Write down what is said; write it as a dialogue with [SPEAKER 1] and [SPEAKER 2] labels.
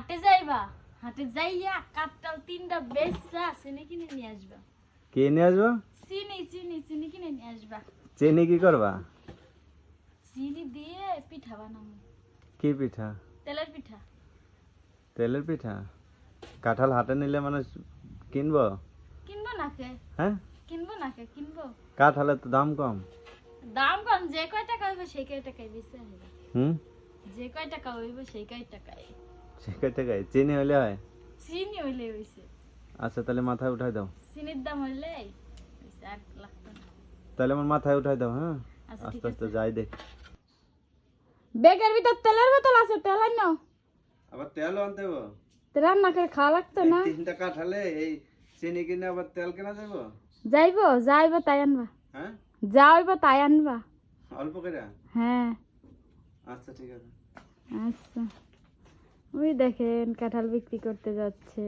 [SPEAKER 1] হাটে যাইবা? হাটে যাইয়া কাঠটাল তিনটা বেচা চিনি কিনে নিয়ে আসবা।
[SPEAKER 2] কে নিয়ে আসব?
[SPEAKER 1] চিনি চিনি চিনি কিনে নিয়ে আসবা।
[SPEAKER 2] চিনি কি করবা?
[SPEAKER 1] চিনি দিয়ে পিঠা বানাবো।
[SPEAKER 2] কি পিঠা?
[SPEAKER 1] তেলের পিঠা।
[SPEAKER 2] তেলের পিঠা? কাঁঠাল হাতে নিলে মানুষ কিনবো?
[SPEAKER 1] কিনবো না কে
[SPEAKER 2] হ্যাঁ?
[SPEAKER 1] কিনবো না কে কিনবো?
[SPEAKER 2] কাঁঠালের তো দাম কম।
[SPEAKER 1] দাম কম যে কয় টাকা হইব সেই কয় টাকায় আসবে
[SPEAKER 2] হুম?
[SPEAKER 1] যে কয় টাকা হইব সেই কয় টাকায়।
[SPEAKER 2] সে কয় চিনি হইলে হয়?
[SPEAKER 1] চিনি হইলে হইছে।
[SPEAKER 2] আচ্ছা তাহলে মাথায় উঠাই দাও।
[SPEAKER 1] চিনির দাম হইলে আর লাগতো না
[SPEAKER 2] তাহলে আমার মাথায় উঠাই দাও হ্যাঁ?
[SPEAKER 1] আচ্ছা
[SPEAKER 2] আস্তে আস্তে যাই দেখ
[SPEAKER 1] বেগের ভিতর তেলের বোতল আছে তেল আনো
[SPEAKER 2] আবার তেল আনতে হবে
[SPEAKER 1] রান্না করে খাওয়া লাগতো না।
[SPEAKER 2] তিনটা কাঁঠালে এই চিনি কিনে আবার তেল কেনা যাব
[SPEAKER 1] যাইবো যাইবো তাই আনবা।
[SPEAKER 2] হ্যাঁ?
[SPEAKER 1] যাইবো তাই আনবা।
[SPEAKER 2] অল্প করে
[SPEAKER 1] হ্যাঁ।
[SPEAKER 2] আচ্ছা ঠিক আছে।
[SPEAKER 1] আচ্ছা। ওই দেখেন কাঁঠাল বিক্রি করতে যাচ্ছে।